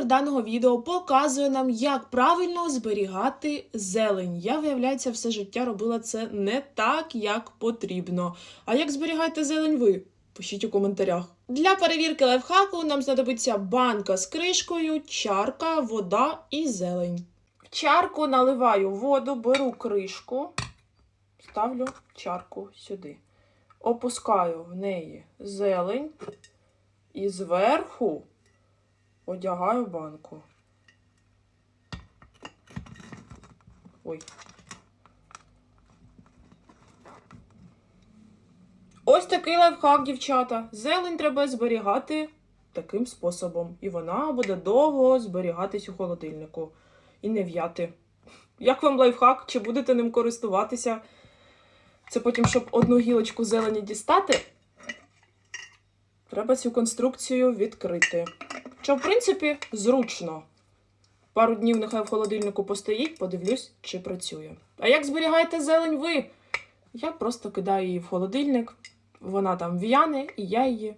Автор даного відео показує нам, як правильно зберігати зелень. Я, виявляється, все життя робила це не так, як потрібно. А як зберігаєте зелень ви? Пишіть у коментарях. Для перевірки лайфхаку нам знадобиться банка з кришкою, чарка, вода і зелень. В чарку наливаю воду, беру кришку, ставлю чарку сюди. Опускаю в неї зелень і зверху одягаю банку. Ой. Ось такий лайфхак, дівчата. Зелень треба зберігати таким способом. І вона буде довго зберігатись у холодильнику. І не в'яти. Як вам лайфхак? Чи будете ним користуватися? Це потім, щоб одну гілочку зелені дістати, треба цю конструкцію відкрити. Що, в принципі, зручно. Пару днів нехай в холодильнику постоїть, подивлюсь, чи працює. А як зберігаєте зелень ви? Я просто кидаю її в холодильник, вона там в'яне, і я її